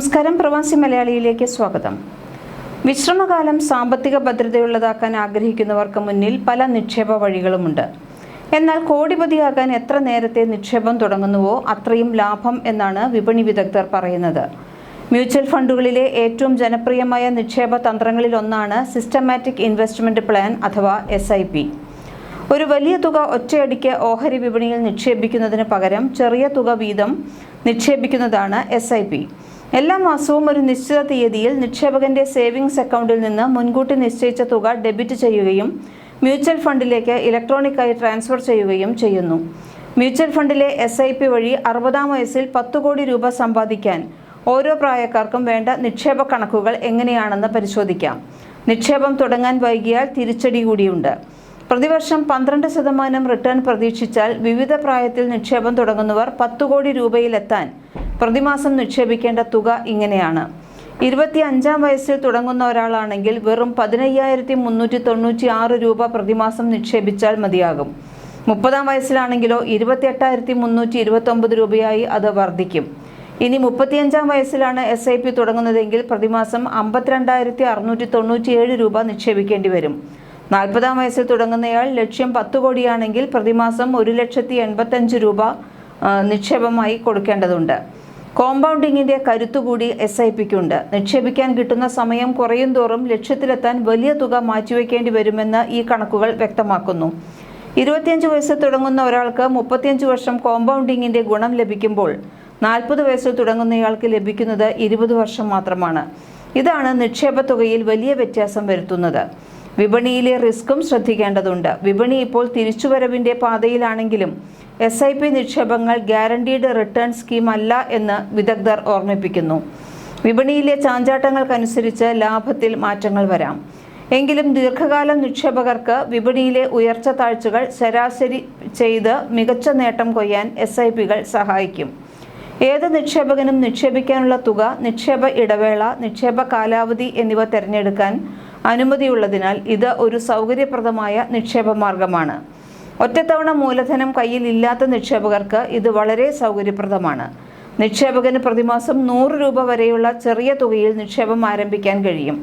നമസ്കാരം. പ്രവാസി മലയാളിയിലേക്ക് സ്വാഗതം. വിശ്രമകാലം സാമ്പത്തിക ഭദ്രതയുള്ളതാക്കാൻ ആഗ്രഹിക്കുന്നവർക്ക് മുന്നിൽ പല നിക്ഷേപ വഴികളുമുണ്ട്. എന്നാൽ കോടിപതിയാകാൻ എത്ര നേരത്തെ നിക്ഷേപം തുടങ്ങുന്നുവോ അത്രയും ലാഭം എന്നാണ് വിപണി വിദഗ്ധർ പറയുന്നത്. മ്യൂച്വൽ ഫണ്ടുകളിലെ ഏറ്റവും ജനപ്രിയമായ നിക്ഷേപ തന്ത്രങ്ങളിൽ ഒന്നാണ് സിസ്റ്റമാറ്റിക് ഇൻവെസ്റ്റ്മെന്റ് പ്ലാൻ അഥവാ എസ് ഒരു വലിയ തുക ഒറ്റയടിക്ക് ഓഹരി വിപണിയിൽ നിക്ഷേപിക്കുന്നതിന് പകരം ചെറിയ തുക വീതം നിക്ഷേപിക്കുന്നതാണ് എസ് എല്ലാ മാസവും ഒരു നിശ്ചിത തീയതിയിൽ നിക്ഷേപകന്റെ സേവിങ്സ് അക്കൗണ്ടിൽ നിന്ന് മുൻകൂട്ടി നിശ്ചയിച്ച തുക ഡെബിറ്റ് ചെയ്യുകയും മ്യൂച്വൽ ഫണ്ടിലേക്ക് ഇലക്ട്രോണിക്കായി ട്രാൻസ്ഫർ ചെയ്യുകയും ചെയ്യുന്നു. മ്യൂച്വൽ ഫണ്ടിലെ എസ് ഐ പി വഴി അറുപതാം വയസ്സിൽ പത്ത് കോടി രൂപ സമ്പാദിക്കാൻ ഓരോ പ്രായക്കാർക്കും വേണ്ട നിക്ഷേപ കണക്കുകൾ എങ്ങനെയാണെന്ന് പരിശോധിക്കാം. നിക്ഷേപം തുടങ്ങാൻ വൈകിയാൽ തിരിച്ചടി കൂടിയുണ്ട്. പ്രതിവർഷം പന്ത്രണ്ട് ശതമാനം റിട്ടേൺ പ്രതീക്ഷിച്ചാൽ വിവിധ പ്രായത്തിൽ നിക്ഷേപം തുടങ്ങുന്നവർ പത്ത് കോടി രൂപയിലെത്താൻ പ്രതിമാസം നിക്ഷേപിക്കേണ്ട തുക ഇങ്ങനെയാണ്. ഇരുപത്തി അഞ്ചാം വയസ്സിൽ തുടങ്ങുന്ന ഒരാളാണെങ്കിൽ വെറും പതിനയ്യായിരത്തി മുന്നൂറ്റി തൊണ്ണൂറ്റി ആറ് രൂപ പ്രതിമാസം നിക്ഷേപിച്ചാൽ മതിയാകും. മുപ്പതാം വയസ്സിലാണെങ്കിലോ ഇരുപത്തി എട്ടായിരത്തി മുന്നൂറ്റി ഇരുപത്തൊമ്പത് രൂപയായി അത് വർദ്ധിക്കും. ഇനി മുപ്പത്തിയഞ്ചാം വയസ്സിലാണ് എസ് ഐ പി തുടങ്ങുന്നതെങ്കിൽ പ്രതിമാസം അമ്പത്തിരണ്ടായിരത്തി അറുന്നൂറ്റി തൊണ്ണൂറ്റിയേഴ് രൂപ നിക്ഷേപിക്കേണ്ടി വരും. നാൽപ്പതാം വയസ്സിൽ തുടങ്ങുന്നയാൾ ലക്ഷ്യം പത്ത് കോടിയാണെങ്കിൽ പ്രതിമാസം ഒരു ലക്ഷത്തി എൺപത്തഞ്ച് രൂപ നിക്ഷേപമായി കൊടുക്കേണ്ടതുണ്ട്. കോമ്പൗണ്ടിങ്ങിന്റെ കരുത്തുകൂടി എസ് ഐ പിക്കുണ്ട്. നിക്ഷേപിക്കാൻ കിട്ടുന്ന സമയം കുറയും തോറും ലക്ഷ്യത്തിലെത്താൻ വലിയ തുക മാറ്റിവെക്കേണ്ടി വരുമെന്ന് ഈ കണക്കുകൾ വ്യക്തമാക്കുന്നു. ഇരുപത്തിയഞ്ച് വയസ്സിൽ തുടങ്ങുന്ന ഒരാൾക്ക് മുപ്പത്തിയഞ്ച് വർഷം കോമ്പൗണ്ടിങ്ങിന്റെ ഗുണം ലഭിക്കുമ്പോൾ നാൽപ്പത് വയസ്സിൽ തുടങ്ങുന്നയാൾക്ക് ലഭിക്കുന്നത് ഇരുപത് വർഷം മാത്രമാണ്. ഇതാണ് നിക്ഷേപ തുകയിൽ വലിയ വ്യത്യാസം വരുത്തുന്നത്. വിപണിയിലെ റിസ്ക്കും ശ്രദ്ധിക്കേണ്ടതുണ്ട്. വിപണി ഇപ്പോൾ തിരിച്ചുവരവിന്റെ പാതയിലാണെങ്കിലും എസ് ഐ പി നിക്ഷേപങ്ങൾ ഗ്യാരണ്ടീഡ് റിട്ടേൺ സ്കീം അല്ല എന്ന് വിദഗ്ധർ ഓർമ്മിപ്പിക്കുന്നു. വിപണിയിലെ ചാഞ്ചാട്ടങ്ങൾക്കനുസരിച്ച് ലാഭത്തിൽ മാറ്റങ്ങൾ വരാം. എങ്കിലും ദീർഘകാല നിക്ഷേപകർക്ക് വിപണിയിലെ ഉയർച്ച താഴ്ചകൾ ശരാശരി ചെയ്ത് മികച്ച നേട്ടം കൊയ്യാൻ എസ് ഐ പികൾ സഹായിക്കും. ഏത് നിക്ഷേപകനും നിക്ഷേപിക്കാനുള്ള തുക നിക്ഷേപ ഇടവേള നിക്ഷേപ കാലാവധി എന്നിവ തിരഞ്ഞെടുക്കാൻ അനുമതിയുള്ളതിനാൽ ഇത് ഒരു സൗകര്യപ്രദമായ നിക്ഷേപ മാർഗമാണ്. ഒറ്റത്തവണ മൂലധനം കയ്യിൽ ഇല്ലാത്ത നിക്ഷേപകർക്ക് ഇത് വളരെ സൗകര്യപ്രദമാണ്. നിക്ഷേപകന് പ്രതിമാസം നൂറ് രൂപ വരെയുള്ള ചെറിയ തുകയിൽ നിക്ഷേപം ആരംഭിക്കാൻ കഴിയും.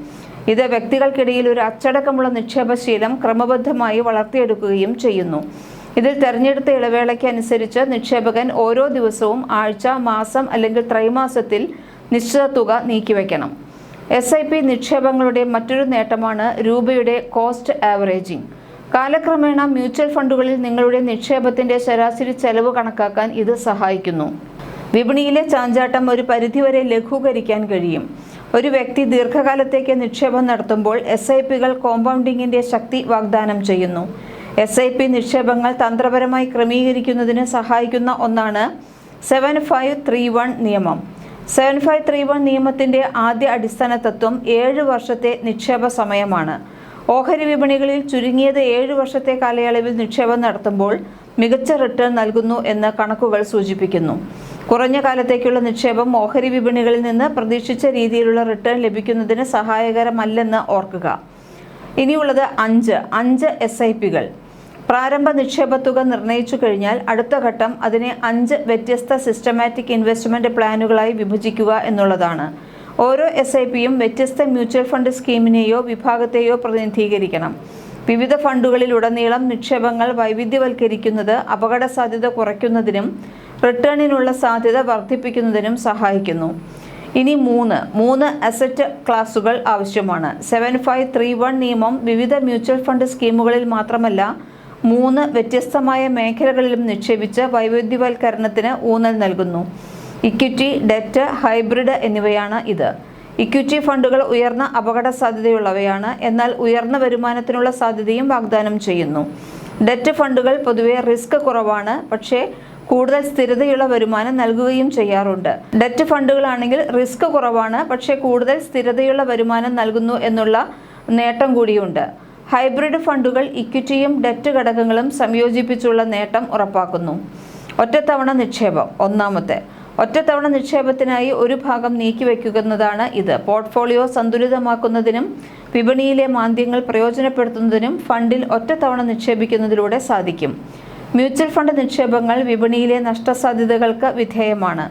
ഇത് വ്യക്തികൾക്കിടയിൽ ഒരു അച്ചടക്കമുള്ള നിക്ഷേപശീലം ക്രമബദ്ധമായി വളർത്തിയെടുക്കുകയും ചെയ്യുന്നു. ഇതിൽ തെരഞ്ഞെടുത്ത ഇടവേളയ്ക്ക് അനുസരിച്ച് നിക്ഷേപകൻ ഓരോ ദിവസവും ആഴ്ച മാസം അല്ലെങ്കിൽ ത്രൈമാസത്തിൽ നിശ്ചിത തുക നീക്കിവെക്കണം. എസ് ഐ പി നിക്ഷേപങ്ങളുടെ മറ്റൊരു നേട്ടമാണ് രൂപയുടെ കോസ്റ്റ് ആവറേജിംഗ് കാലക്രമേണ മ്യൂച്വൽ ഫണ്ടുകളിൽ നിങ്ങളുടെ നിക്ഷേപത്തിന്റെ ശരാശരി ചെലവ് കണക്കാക്കാൻ ഇത് സഹായിക്കുന്നു. വിപണിയിലെ ചാഞ്ചാട്ടം ഒരു പരിധിവരെ ലഘൂകരിക്കാൻ കഴിയും. ഒരു വ്യക്തി ദീർഘകാലത്തേക്ക് നിക്ഷേപം നടത്തുമ്പോൾ എസ് ഐ പികൾ കോമ്പൗണ്ടിങ്ങിന്റെ ശക്തി വാഗ്ദാനം ചെയ്യുന്നു. എസ് ഐ പി നിക്ഷേപങ്ങൾ തന്ത്രപരമായി ക്രമീകരിക്കുന്നതിന് സഹായിക്കുന്ന ഒന്നാണ് സെവൻ ഫൈവ് ത്രീ വൺ നിയമം. സെവൻ ഫൈവ് ത്രീ വൺ നിയമത്തിന്റെ ആദ്യ അടിസ്ഥാന തത്വം ഏഴ് വർഷത്തെ നിക്ഷേപ സമയമാണ്. ഓഹരി വിപണികളിൽ ചുരുങ്ങിയത് ഏഴ് വർഷത്തെ കാലയളവിൽ നിക്ഷേപം നടത്തുമ്പോൾ മികച്ച റിട്ടേൺ നൽകുന്നു എന്ന് കണക്കുകൾ സൂചിപ്പിക്കുന്നു. കുറഞ്ഞ കാലത്തേക്കുള്ള നിക്ഷേപം ഓഹരി വിപണികളിൽ നിന്ന് പ്രതീക്ഷിച്ച രീതിയിലുള്ള റിട്ടേൺ ലഭിക്കുന്നതിന് സഹായകരമല്ലെന്ന് ഓർക്കുക. ഇനിയുള്ളത് അഞ്ച് അഞ്ച് എസ് ഐ പികൾ പ്രാരംഭ നിക്ഷേപ തുക നിർണയിച്ചു കഴിഞ്ഞാൽ അടുത്ത ഘട്ടം അതിനെ അഞ്ച് വ്യത്യസ്ത സിസ്റ്റമാറ്റിക് ഇൻവെസ്റ്റ്മെന്റ് പ്ലാനുകളായി വിഭജിക്കുക എന്നുള്ളതാണ്. ഓരോ എസ് ഐ പിയും വ്യത്യസ്ത മ്യൂച്വൽ ഫണ്ട് സ്കീമിനെയോ വിഭാഗത്തെയോ പ്രതിനിധീകരിക്കണം. വിവിധ ഫണ്ടുകളിലുടനീളം നിക്ഷേപങ്ങൾ വൈവിധ്യവൽക്കരിക്കുന്നത് അപകട സാധ്യത കുറയ്ക്കുന്നതിനും റിട്ടേണിനുള്ള സാധ്യത വർദ്ധിപ്പിക്കുന്നതിനും സഹായിക്കുന്നു. ഇനി മൂന്ന് മൂന്ന് അസറ്റ് ക്ലാസുകൾ ആവശ്യമാണ്. സെവൻ ഫൈവ് ത്രീ വൺ നിയമം വിവിധ മ്യൂച്വൽ ഫണ്ട് സ്കീമുകളിൽ മാത്രമല്ല മൂന്ന് വ്യത്യസ്തമായ മേഖലകളിലും നിക്ഷേപിച്ച് വൈവിധ്യവൽക്കരണത്തിന് ഊന്നൽ നൽകുന്നു. ഇക്വിറ്റി ഡെറ്റ് ഹൈബ്രിഡ് എന്നിവയാണ് ഇത്. ഇക്വിറ്റി ഫണ്ടുകൾ ഉയർന്ന അപകട സാധ്യതയുള്ളവയാണ്. എന്നാൽ ഉയർന്ന വരുമാനത്തിനുള്ള സാധ്യതയും വാഗ്ദാനം ചെയ്യുന്നു. ഡെറ്റ് ഫണ്ടുകൾ പൊതുവെ റിസ്ക് കുറവാണ്. പക്ഷേ കൂടുതൽ സ്ഥിരതയുള്ള വരുമാനം നൽകുകയും ചെയ്യാറുണ്ട്. ഡെറ്റ് ഫണ്ടുകളാണെങ്കിൽ റിസ്ക് കുറവാണ്. പക്ഷേ കൂടുതൽ സ്ഥിരതയുള്ള വരുമാനം നൽകുന്നു എന്നുള്ള നേട്ടം കൂടിയുണ്ട്. ഹൈബ്രിഡ് ഫണ്ടുകൾ ഇക്വിറ്റിയും ഡെറ്റ് ഘടകങ്ങളും സംയോജിപ്പിച്ചുള്ള നേട്ടം ഉറപ്പാക്കുന്നു. ഒറ്റത്തവണ നിക്ഷേപം. ഒന്നാമത്തെ ഒറ്റത്തവണ നിക്ഷേപത്തിനായി ഒരു ഭാഗം നീക്കിവെക്കുന്നതാണ് ഇത്. പോർട്ട്ഫോളിയോ സന്തുലിതമാക്കുന്നതിനും വിപണിയിലെ മാന്ദ്യങ്ങൾ പ്രയോജനപ്പെടുത്തുന്നതിനും ഫണ്ടിൽ ഒറ്റത്തവണ നിക്ഷേപിക്കുന്നതിലൂടെ സാധിക്കും. മ്യൂച്വൽ ഫണ്ട് നിക്ഷേപങ്ങൾ വിപണിയിലെ നഷ്ടസാധ്യതകൾക്ക് വിധേയമാണ്.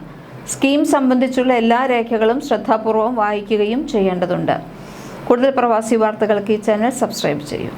സ്കീം സംബന്ധിച്ചുള്ള എല്ലാ രേഖകളും ശ്രദ്ധാപൂർവം വായിക്കുകയും ചെയ്യേണ്ടതുണ്ട്. കൂടുതൽ പ്രവാസി വാർത്തകൾക്ക് ഈ ചാനൽ സബ്സ്ക്രൈബ് ചെയ്യൂ.